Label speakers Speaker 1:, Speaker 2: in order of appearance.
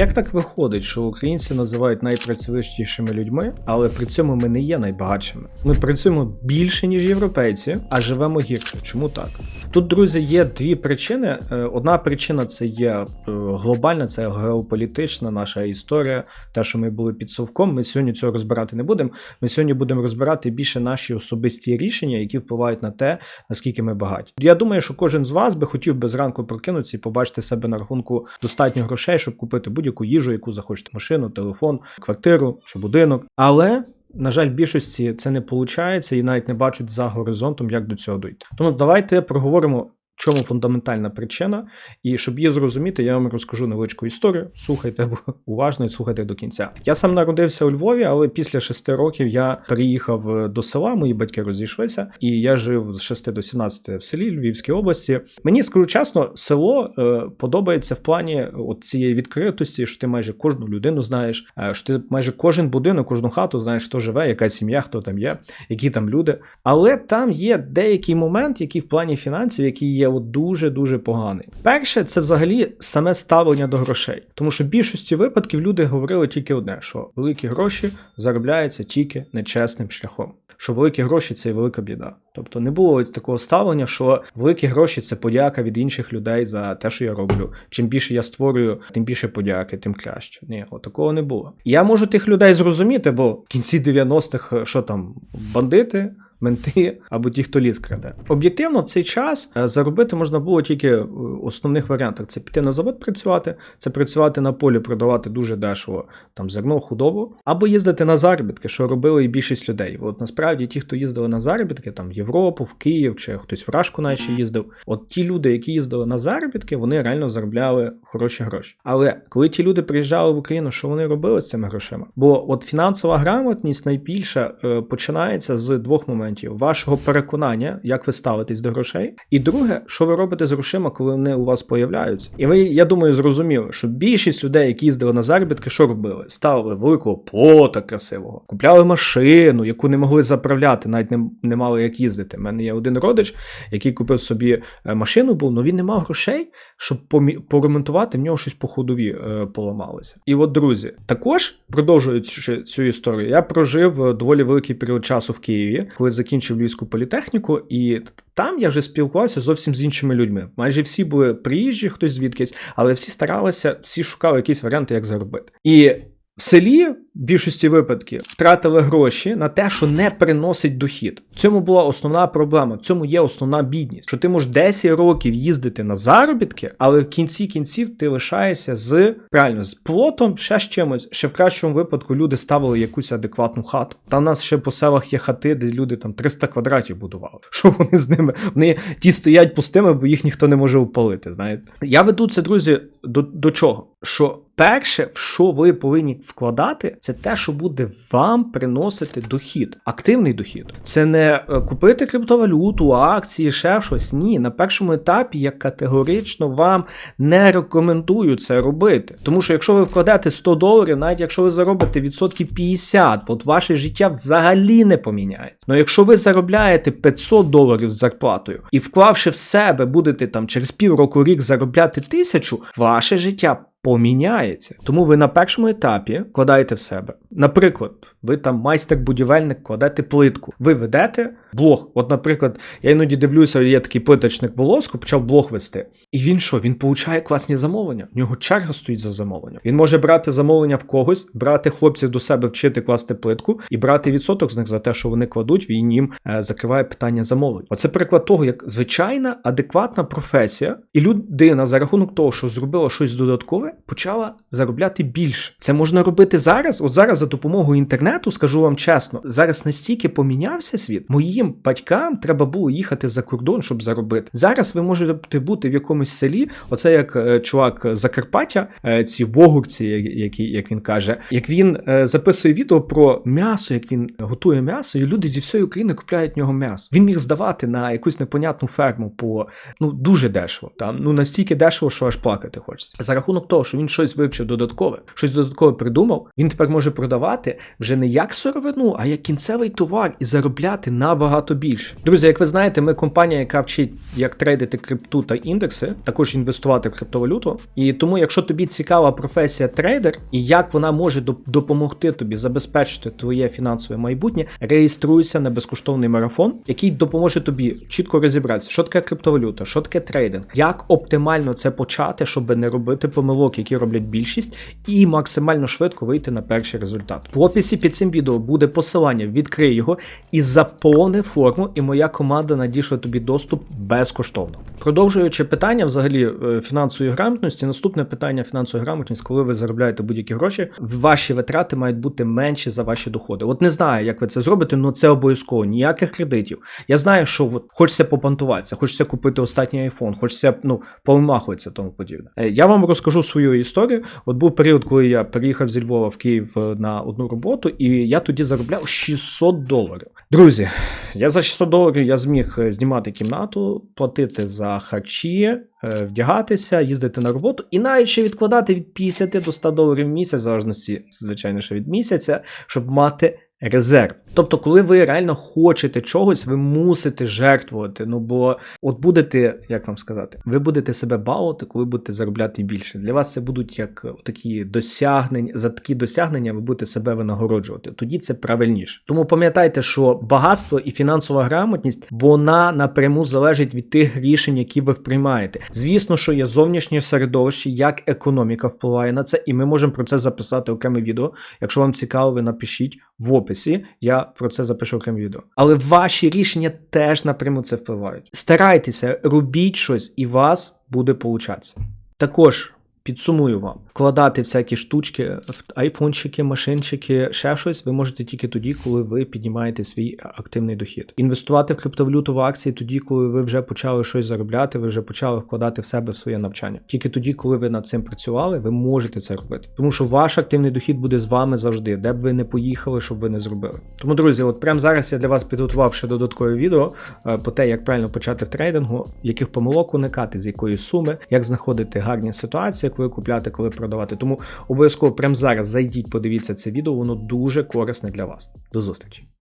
Speaker 1: Як так виходить, що українці називають найпрацьовитішими людьми, але при цьому ми не є найбагатшими? Ми працюємо більше ніж європейці, а живемо гірше. Чому так? Тут, друзі, є дві причини. Е, Одна причина це є е, глобальна, це геополітична наша історія. Те, що ми були під совком. Ми сьогодні цього розбирати не будемо. Ми сьогодні будемо розбирати більше наші особисті рішення, які впливають на те, наскільки ми багаті. Я думаю, що кожен з вас би хотів би зранку прокинутися і побачити себе на рахунку достатньо грошей, щоб купити будь-яку їжу, яку захочете, машину, телефон, квартиру чи будинок. Але. На жаль, більшості це не виходить і навіть не бачать за горизонтом, як до цього дойти. Тому давайте проговоримо, чому фундаментальна причина, і щоб її зрозуміти, я вам розкажу невеличку історію. Слухайте уважно і слухайте до кінця. Я сам народився у Львові, але після шести років я переїхав е, до села. Мої батьки розійшлися, і я жив з 6 до 17 в селі Львівській області. Мені скажу чесно, село е, подобається в плані от цієї відкритості, що ти майже кожну людину знаєш, е, що ти майже кожен будинок, кожну хату знаєш, хто живе, яка сім'я, хто там є, які там люди. Але там є деякий момент, який в плані фінансів, який є от дуже дуже поганий. Перше, це взагалі саме ставлення до грошей, тому що в більшості випадків люди говорили тільки одне: що великі гроші заробляються тільки нечесним шляхом. Що великі гроші це і велика біда. Тобто не було такого ставлення, що великі гроші це подяка від інших людей за те, що я роблю. Чим більше я створюю, тим більше подяки, тим краще. Ні, от такого не було. Я можу тих людей зрозуміти, бо в кінці 90-х що там бандити. Менти або ті, хто ліс краде. Об'єктивно, в цей час е, заробити можна було тільки в основних варіантах: це піти на завод працювати, це працювати на полі, продавати дуже дешево там зерно, худобу, або їздити на заробітки, що робили і більшість людей. От насправді ті, хто їздили на заробітки, там в Європу, в Київ чи хтось в Рашку ще їздив. От ті люди, які їздили на заробітки, вони реально заробляли хороші гроші. Але коли ті люди приїжджали в Україну, що вони робили з цими грошима? Бо от фінансова грамотність найбільше починається з двох моментів вашого переконання, як ви ставитесь до грошей, і друге, що ви робите з грошима, коли вони у вас появляються. І ви, я думаю, зрозуміли, що більшість людей, які їздили на заробітки, що робили? Ставили великого плота красивого, купляли машину, яку не могли заправляти, навіть не, не мали як їздити. У мене є один родич, який купив собі е, машину, був, але він не мав грошей, щоб поремонтувати, в нього щось по ходові е, поламалося. І от, друзі, також продовжуючи цю історію, я прожив е, доволі великий період часу в Києві, коли закінчив Львівську політехніку, і там я вже спілкувався зовсім з іншими людьми. Майже всі були приїжджі, хтось звідкись, але всі старалися, всі шукали якісь варіанти, як заробити. І в селі в більшості випадків втратили гроші на те, що не приносить дохід. В цьому була основна проблема. В цьому є основна бідність. Що ти можеш 10 років їздити на заробітки, але в кінці кінців ти лишаєшся з правильно з плотом, ще з чимось. Ще в кращому випадку люди ставили якусь адекватну хату. Та в нас ще по селах є хати, де люди там 300 квадратів будували. Що вони з ними? Вони ті стоять пустими, бо їх ніхто не може опалити. Знаєте, я веду це, друзі, до, до чого? Що перше, в що ви повинні вкладати, це те, що буде вам приносити дохід, активний дохід. Це не е, купити криптовалюту, акції, ще щось. Ні, на першому етапі я категорично вам не рекомендую це робити. Тому що якщо ви вкладете 100 доларів, навіть якщо ви заробите відсотків 50, от ваше життя взагалі не поміняється. Ну якщо ви заробляєте 500 доларів з зарплатою і вклавши в себе, будете там через півроку рік заробляти тисячу, ваше життя поміняється. Тому ви на першому етапі вкладаєте в себе. Наприклад, ви там майстер-будівельник, кладете плитку. Ви ведете блог. От, наприклад, я іноді дивлюся, є такий плиточник волоску, почав блог вести. І він що? Він получає класні замовлення. В нього черга стоїть за замовлення. Він може брати замовлення в когось, брати хлопців до себе, вчити класти плитку і брати відсоток з них за те, що вони кладуть, він їм е, закриває питання замовлень. Оце приклад того, як звичайна адекватна професія, і людина за рахунок того, що зробила щось додаткове, почала заробляти більше. Це можна робити зараз. От зараз за допомогою інтернету, скажу вам чесно, зараз настільки помінявся світ. Моїм батькам треба було їхати за кордон, щоб заробити. Зараз ви можете бути в якомусь селі. Оце як е, чувак Закарпаття, е, ці вогурці, які як він каже, як він е, записує відео про м'ясо, як він готує м'ясо, і люди зі всієї України купляють в нього м'ясо. Він міг здавати на якусь непонятну ферму по ну дуже дешево. Там ну настільки дешево, що аж плакати хочеться. За рахунок того, того, що він щось вивчив додаткове, щось додаткове придумав, він тепер може продавати вже не як сировину, а як кінцевий товар і заробляти набагато більше. Друзі, як ви знаєте, ми компанія, яка вчить, як трейдити крипту та індекси, також інвестувати в криптовалюту. І тому, якщо тобі цікава професія трейдер і як вона може допомогти тобі забезпечити твоє фінансове майбутнє, реєструйся на безкоштовний марафон, який допоможе тобі чітко розібратися, що таке криптовалюта, що таке трейдинг, як оптимально це почати, щоб не робити помилок, які роблять більшість, і максимально швидко вийти на перший результат. В описі під цим відео буде посилання, відкрий його і заповни форму, і моя команда надійшла тобі доступ безкоштовно. Продовжуючи питання взагалі е, фінансової грамотності, наступне питання фінансової грамотності, коли ви заробляєте будь-які гроші, ваші витрати мають бути менші за ваші доходи. От не знаю, як ви це зробите, але це обов'язково. Ніяких кредитів. Я знаю, що от, хочеться попантуватися, хочеться купити останній айфон, хочеться ну повимахуватися тому подібне. Е, Я вам розкажу свою історію. От був період, коли я переїхав зі Львова в Київ е, на одну роботу, і я тоді заробляв 600 доларів. Друзі, я за 600 доларів я зміг знімати кімнату, платити за харчі, е, вдягатися, їздити на роботу і навіть ще відкладати від 50 до 100 доларів в місяць, в залежності, звичайно, що від місяця, щоб мати резерв. Тобто, коли ви реально хочете чогось, ви мусите жертвувати. Ну бо от будете, як вам сказати, ви будете себе балувати, коли будете заробляти більше. Для вас це будуть як такі досягнення. За такі досягнення ви будете себе винагороджувати. Тоді це правильніше. Тому пам'ятайте, що багатство і фінансова грамотність вона напряму залежить від тих рішень, які ви приймаєте. Звісно, що є зовнішнє середовище, як економіка впливає на це, і ми можемо про це записати окреме відео. Якщо вам цікаво, ви напишіть в описі. Я про це запишу окреме відео. Але ваші рішення теж напряму це впливають. Старайтеся, робіть щось, і вас буде получатися. Також. Підсумую вам, вкладати всякі штучки, в айфончики, машинчики, ще щось ви можете тільки тоді, коли ви піднімаєте свій активний дохід. Інвестувати в криптовалюту в акції тоді, коли ви вже почали щось заробляти, ви вже почали вкладати в себе в своє навчання. Тільки тоді, коли ви над цим працювали, ви можете це робити. Тому що ваш активний дохід буде з вами завжди, де б ви не поїхали, щоб ви не зробили. Тому, друзі, от прямо зараз я для вас підготував ще додаткове відео е, по те, як правильно почати в трейдингу, яких помилок уникати, з якої суми, як знаходити гарні ситуації, коли купляти, коли продавати. Тому обов'язково прямо зараз зайдіть, подивіться це відео, воно дуже корисне для вас. До зустрічі!